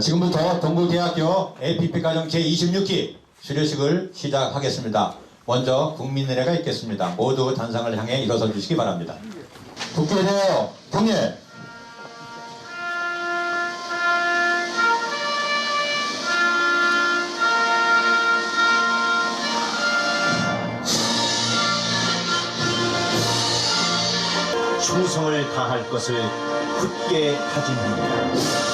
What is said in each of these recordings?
지금부터 동국대학교 APP 과정 제26기 수료식을 시작하겠습니다. 먼저 국민의례가 있겠습니다. 모두 단상을 향해 일어서 주시기 바랍니다. 국회대요 통일 충성을 다할 것을 굳게 다짐합니다.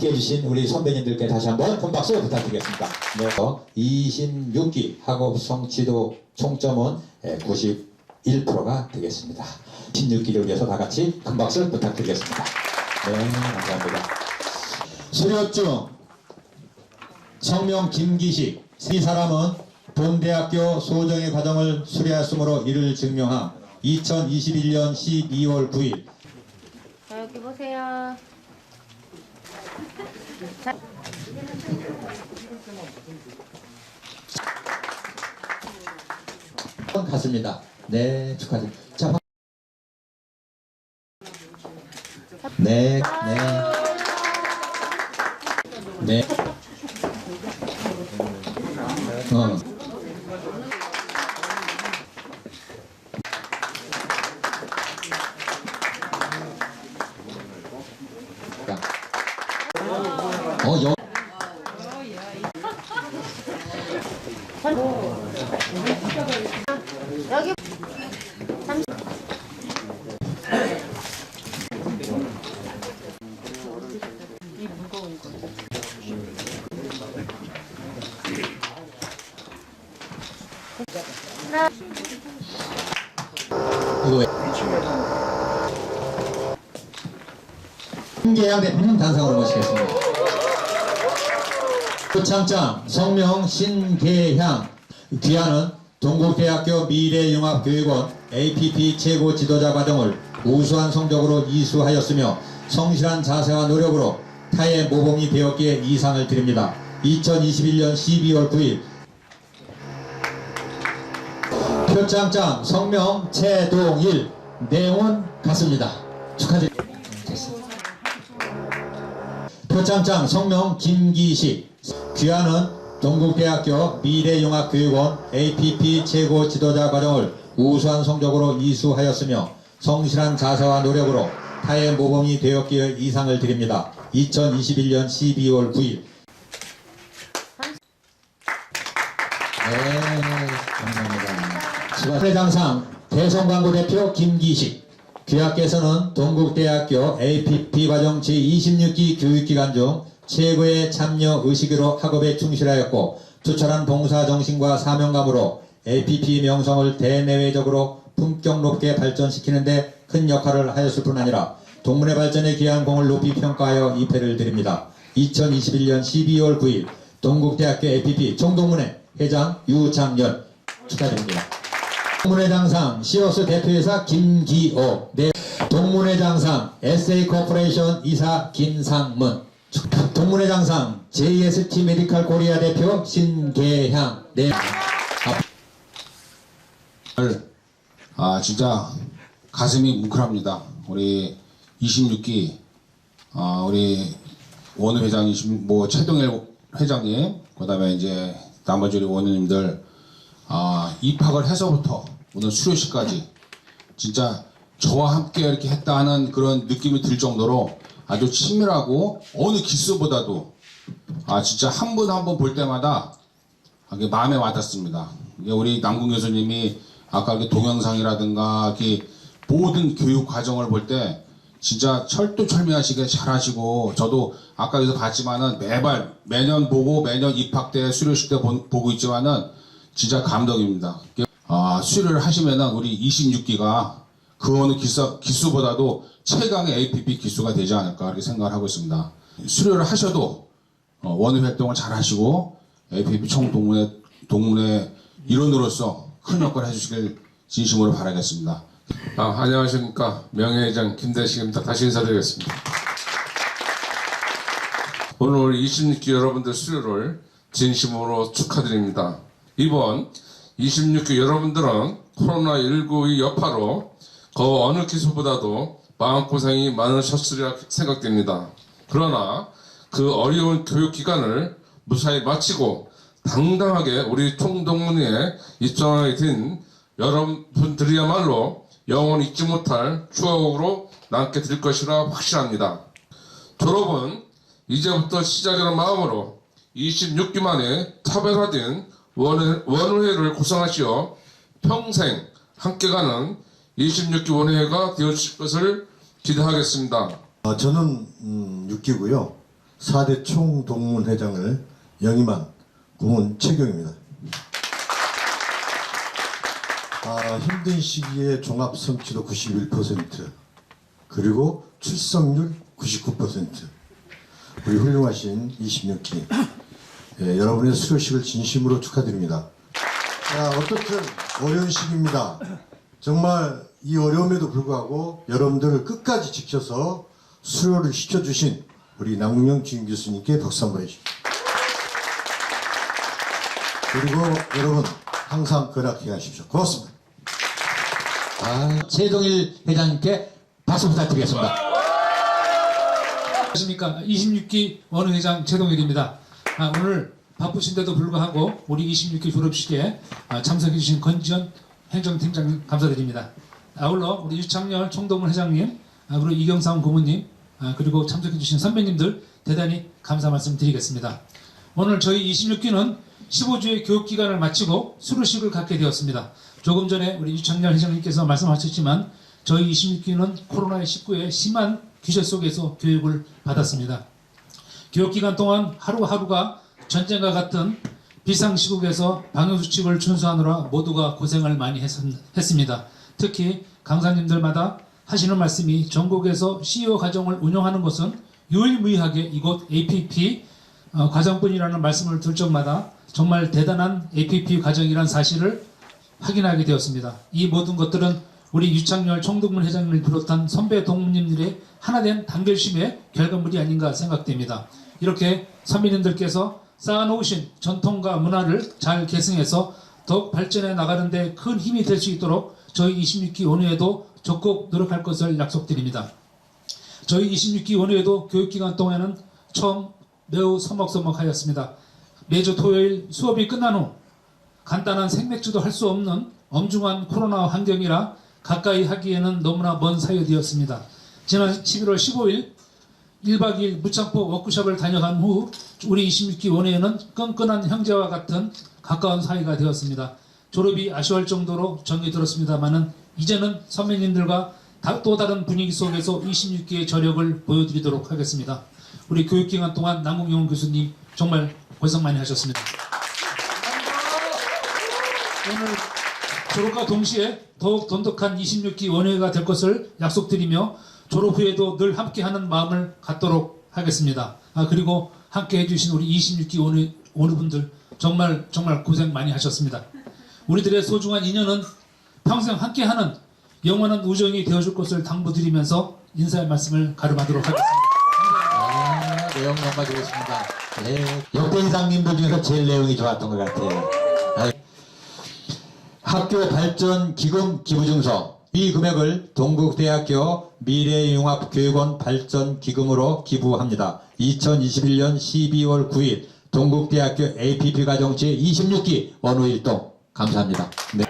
함께 해 주신 우리 선배님들께 다시 한번 큰 박수 부탁드리겠습니다. 네, 26기 학업성 지도 총점은 91%가 되겠습니다. 16기를 위해서 다 같이 큰 박수 부탁드리겠습니다. 네, 감사합니다. 수료증 성명 김기식 이 사람은 본대학교 소정의 과정을 수료했으므로 이를 증명함 2021년 12월 9일 자, 여기 보세요. 자, 갔습니다. 네, 축하드립니다. 자, 박- 네, 네. 네. 어. 어, 여, 여기 이거 왜? 김계양 대표님 단상으로 모시겠습니다. 표창장 성명 신계향 귀하는 동국대학교 미래융합교육원 APP 최고 지도자 과정을 우수한 성적으로 이수하였으며 성실한 자세와 노력으로 타의 모범이 되었기에 이상을 드립니다. 2021년 12월 9일 표창장 성명 최동일 내용은 같습니다. 축하드립니다. 표창장 성명 김기식 귀하는 동국대학교 미래융합교육원 APP 최고 지도자 과정을 우수한 성적으로 이수하였으며 성실한 자세와 노력으로 타의 모범이 되었기에 이상을 드립니다. 2021년 12월 9일 네, 감사합니다. 수고하셨습니다. 대성광고 대표 김기식 귀하께서는 동국대학교 APP 과정 제26기 교육기간 중 최고의 참여 의식으로 학업에 충실하였고 투철한 봉사 정신과 사명감으로 APP 명성을 대내외적으로 품격 높게 발전시키는 데 큰 역할을 하였을 뿐 아니라 동문회 발전에 기여한 공을 높이 평가하여 입회를 드립니다. 2021년 12월 9일 동국대학교 APP 총동문회 회장 유창열 축하드립니다. 동문회장상 시오스 대표이사 김기호 네. 동문회장상 SA코퍼레이션 이사 김상문 동문회 장상 JST 메디칼 코리아 대표 신계향 네. 아 진짜 가슴이 뭉클합니다. 우리 26기 아 우리 원우 회장이신 뭐 최동일 회장님 그다음에 이제 나머지 우리 원우님들 아 입학을 해서부터 오늘 수료식까지 진짜 저와 함께 이렇게 했다 하는 그런 느낌이 들 정도로 아주 친밀하고 어느 기수보다도 아 진짜 한 분 한 분 볼 때마다 이게 마음에 와닿습니다. 이게 우리 남궁 교수님이 아까 그 동영상이라든가 이렇게 모든 교육 과정을 볼 때 진짜 철두철미하시게 잘하시고 저도 아까 여기서 봤지만은 매발 매년 보고 매년 입학 때 수료식 때 보, 보고 있지만은 진짜 감동입니다. 아, 수료를 하시면은 우리 26기가 그 어느 기수, 기수보다도 최강의 APP 기수가 되지 않을까 이렇게 생각을 하고 있습니다. 수료를 하셔도 어, 원외 활동을 잘 하시고 APP 총동문회 동문회 일원으로서 큰 역할을 해주시길 진심으로 바라겠습니다. 아, 안녕하십니까. 명예회장 김대식입니다. 다시 인사드리겠습니다. 오늘 26기 여러분들 수료를 진심으로 축하드립니다. 이번 26기 여러분들은 코로나19의 여파로 그 어느 기수보다도 마음고생이 많으셨으리라 생각됩니다. 그러나 그 어려운 교육 기간을 무사히 마치고 당당하게 우리 총동문회에 입장하게 된 여러분들이야말로 영원히 잊지 못할 추억으로 남게 될 것이라 확실합니다. 졸업은 이제부터 시작이라는 마음으로 26기 만에 차별화된 원회, 원회를 구성하시어 평생 함께 가는 26기 원회가 되어주실 것을 기대하겠습니다. 아, 저는 음, 6기고요. 4대 총동문회장을 영임한 공은 최경입니다. 아, 힘든 시기에 종합 성취도 91% 그리고 출석률 99% 우리 훌륭하신 26기 예, 여러분의 수료식을 진심으로 축하드립니다. 자, 어떻든 어려운 시기입니다. 정말 이 어려움에도 불구하고 여러분들을 끝까지 지켜서 수료를 시켜주신 우리 남궁영 주임 교수님께 박수 한번 해주십시오. 그리고 여러분 항상 건강히 하십시오. 고맙습니다. 아, 최동일 회장님께 박수 부탁드리겠습니다. 안녕하십니까. 26기 원우회장 최동일입니다. 아, 오늘 바쁘신데도 불구하고 우리 26기 졸업식에 아, 참석해주신 건지현 행정팀장님 감사드립니다. 아울러 우리 유창열 총동문 회장님, 아, 그리고 이경상 고문님, 아, 그리고 참석해주신 선배님들 대단히 감사 말씀드리겠습니다. 오늘 저희 26기는 15주의 교육기간을 마치고 수료식을 갖게 되었습니다. 조금 전에 우리 유창열 회장님께서 말씀하셨지만 저희 26기는 코로나19의 심한 기저 속에서 교육을 받았습니다. 교육기간 동안 하루하루가 전쟁과 같은 비상시국에서 방역수칙을 준수하느라 모두가 고생을 많이 했, 했습니다. 특히 강사님들마다 하시는 말씀이 전국에서 CEO 가정을 운영하는 것은 유일무이하게 이곳 APP 어, 과정뿐이라는 말씀을 들 적마다 정말 대단한 APP 과정이란 사실을 확인하게 되었습니다. 이 모든 것들은 우리 유창열 총동문 회장님을 비롯한 선배 동문님들의 하나된 단결심의 결과물이 아닌가 생각됩니다. 이렇게 선배님들께서 쌓아놓으신 전통과 문화를 잘 계승해서 더욱 발전해 나가는데 큰 힘이 될 수 있도록 저희 26기 원회에도 적극 노력할 것을 약속드립니다. 저희 26기 원회에도 교육기간 동안은 처음 매우 서먹서먹하였습니다. 매주 토요일 수업이 끝난 후 간단한 생맥주도 할 수 없는 엄중한 코로나 환경이라 가까이 하기에는 너무나 먼 사유되었습니다. 지난 11월 15일 1박 2일 무창포 워크숍을 다녀간 후 우리 26기 원회에는 끈끈한 형제와 같은 가까운 사이가 되었습니다. 졸업이 아쉬울 정도로 정이 들었습니다만은 이제는 선배님들과 다- 또 다른 분위기 속에서 26기의 저력을 보여드리도록 하겠습니다. 우리 교육기간 동안 남궁용 교수님 정말 고생 많이 하셨습니다. 오늘 졸업과 동시에 더욱 돈독한 26기 원회가 될 것을 약속드리며 졸업 후에도 늘 함께하는 마음을 갖도록 하겠습니다. 아 그리고 함께 해 주신 우리 26기 원회 원우분들 정말 정말 고생 많이 하셨습니다. 우리들의 소중한 인연은 평생 함께하는 영원한 우정이 되어줄 것을 당부드리면서 인사의 말씀을 가름하도록 하겠습니다. 아, 내용 정말 좋습니다. 네. 역대 회장님들 중에서 제일 내용이 좋았던 것 같아요. 아, 학교 발전 기금 기부 증서 이 금액을 동국대학교 미래융합교육원 발전 기금으로 기부합니다. 2021년 12월 9일 동국대학교 APP 과정 제26기 원우일동 감사합니다. 네.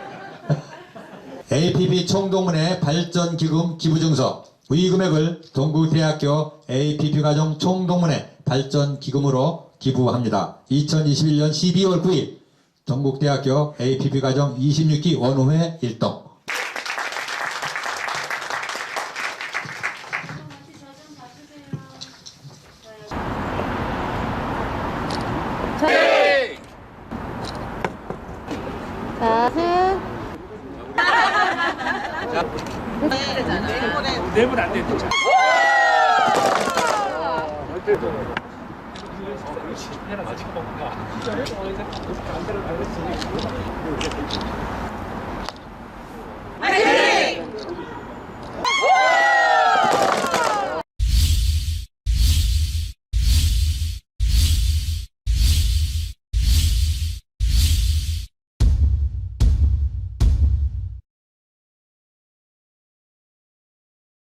APP 총동문회 발전기금 기부증서 이 금액을 동국대학교 APP 과정 총동문회 발전기금으로 기부합니다. 2021년 12월 9일 동국대학교 APP 과정 26기 원우회 일동 자, 승. 내면 안 돼.